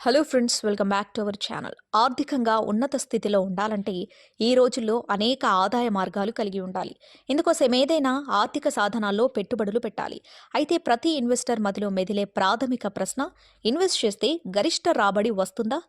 Hello friends welcome back to our channel ఆర్థికంగా ఉన్నత స్థితిలో ఉండాలంటే ఈ రోజుల్లో అనేక ఆదాయ మార్గాలు కలిగి ఉండాలి. ఇందుకోసం ఏదైనా ఆర్థిక సాధనాల్లో పెట్టుబడులు పెట్టాలి. అయితే ప్రతి ఇన్వెస్టర్ మదిలో మెదిలే ప్రాథమిక ప్రశ్న ఇన్వెస్ట్ చేస్తే గరిష్ట రాబడి వస్తుందా?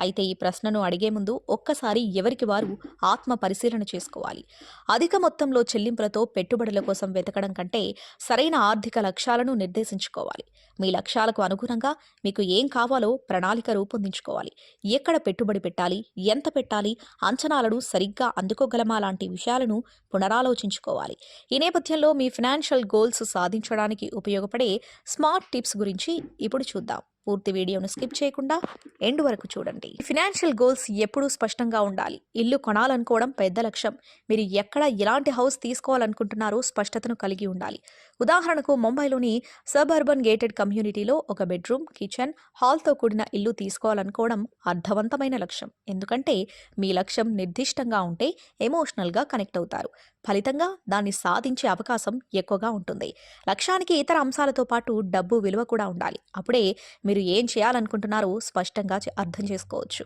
అయితే ఈ ప్రశ్నను అడిగే ముందు ఒక్కసారి ఎవరికి వారు ఆత్మ పరిశీలన చేసుకోవాలి? అధిక మొత్తంలో చెల్లింపులతో పెట్టుబడుల కోసం వెతకడం కంటే సరైన ఆర్థిక లక్ష్యాలను నిర్దేశించుకోవాలి. మీ లక్ష్యాలకు అనుగుణంగా మీకు ఏం కావాలో ప్రణాళిక రూపొందించుకోవాలి. ఎక్కడ పెట్టుబడి పెట్టాలి? ఎంత పెట్టాలి? అంచనాలను సరిగ్గా అందుకోగలమా? లాంటి విషయాలను పునరాలోచించుకోవాలి. ఈ నేపథ్యంలో మీ ఫినాన్షియల్ గోల్స్ సాధించడానికి ఉపయోగపడే స్మార్ట్ టిప్స్ గురించి ఇప్పుడు చూద్దాం. పూర్తి వీడియోను స్కిప్ చేయకుండా ఎండ్ వరకు చూడండి. ఫినాన్షియల్ గోల్స్ ఎప్పుడూ స్పష్టంగా ఉండాలి. ఇల్లు కొనాలనుకోవడం పెద్ద లక్ష్యం. మీరు ఎక్కడ ఎలాంటి హౌస్ తీసుకోవాలనుకుంటున్నారో స్పష్టతను కలిగి ఉండాలి. ఉదాహరణకు ముంబైలోని సబ్ అర్బన్ గేటెడ్ కమ్యూనిటీలో ఒక బెడ్రూమ్ కిచెన్ హాల్తో కూడిన ఇల్లు తీసుకోవాలనుకోవడం అర్థవంతమైన లక్ష్యం. ఎందుకంటే మీ లక్ష్యం నిర్దిష్టంగా ఉంటే ఎమోషనల్గా కనెక్ట్ అవుతారు. ఫలితంగా దాన్ని సాధించే అవకాశం ఎక్కువగా ఉంటుంది. లక్ష్యానికి ఇతర అంశాలతో పాటు డబ్బు విలువ కూడా ఉండాలి. అప్పుడే మీరు మీరు ఏం చేయాలనుకుంటున్నారో స్పష్టంగా అర్థం చేసుకోవచ్చు.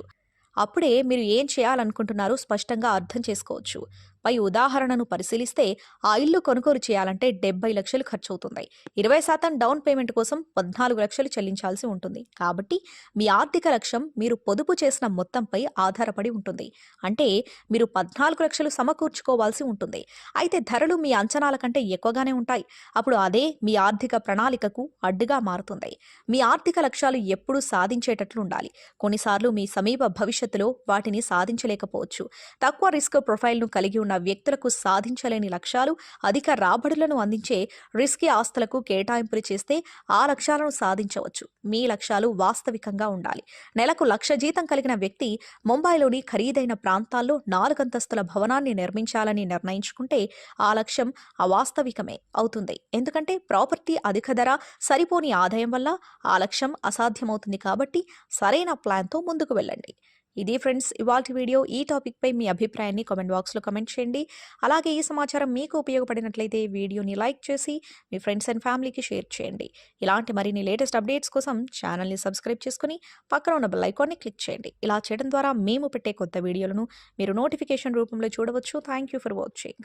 అప్పుడే మీరు ఏం చేయాలనుకుంటున్నారో స్పష్టంగా అర్థం చేసుకోవచ్చు. పై ఉదాహరణను పరిశీలిస్తే ఆ ఇల్లు కొనుగోలు చేయాలంటే డెబ్బై లక్షలు ఖర్చు అవుతుంది ఇరవై శాతం డౌన్ పేమెంట్ కోసం పద్నాలుగు లక్షలు చెల్లించాల్సి ఉంటుంది. కాబట్టి మీ ఆర్థిక లక్ష్యం మీరు పొదుపు చేసిన మొత్తంపై ఆధారపడి ఉంటుంది. అంటే మీరు పద్నాలుగు లక్షలు సమకూర్చుకోవాల్సి ఉంటుంది. అయితే ధరలు మీ అంచనాల కంటే ఎక్కువగానే ఉంటాయి. అప్పుడు అదే మీ ఆర్థిక ప్రణాళికకు అడ్డుగా మారుతుంది. మీ ఆర్థిక లక్ష్యాలు ఎప్పుడూ సాధించేటట్లు ఉండాలి. కొన్నిసార్లు మీ సమీప భవిష్యత్తులో వాటిని సాధించలేకపోవచ్చు. తక్కువ రిస్క్ ప్రొఫైల్ను కలిగి ఉన్న వ్యక్తులకు సాధించలేని లక్ష్యాలు అధిక రాబడులను అందించే రిస్కీ ఆస్తులకు కేటాయింపులు చేస్తే ఆ లక్ష్యాలను సాధించవచ్చు. మీ లక్ష్యాలు వాస్తవికంగా ఉండాలి. నెలకు లక్ష జీతం కలిగిన వ్యక్తి ముంబైలోని ఖరీదైన ప్రాంతాల్లో నాలుగంతస్తుల భవనాన్ని నిర్మించాలని నిర్ణయించుకుంటే ఆ లక్ష్యం అవాస్తవికమే అవుతుంది. ఎందుకంటే ప్రాపర్టీ అధిక ధర సరిపోని ఆదాయం వల్ల ఆ లక్ష్యం అసాధ్యమవుతుంది కాబట్టి సరైన ప్లాన్తో ముందుకు వెళ్ళండి. ఇది ఫ్రెండ్స్ ఇవాళ వీడియో ఈ టాపిక్పై మీ అభిప్రాయాన్ని కామెంట్ బాక్స్లో కమెంట్ చేయండి. అలాగే ఈ సమాచారం మీకు ఉపయోగపడినట్లయితే వీడియోని లైక్ చేసి మీ ఫ్రెండ్స్ అండ్ ఫ్యామిలీకి షేర్ చేయండి. ఇలాంటి మరిన్ని లేటెస్ట్ అప్డేట్స్ కోసం ఛానల్ని సబ్స్క్రైబ్ చేసుకుని పక్కన ఉన్న బెల్ ఐకాన్ని క్లిక్ చేయండి. ఇలా చేయడం ద్వారా మేము పెట్టే కొత్త వీడియోలను మీరు నోటిఫికేషన్ రూపంలో చూడవచ్చు. Thank you for watching.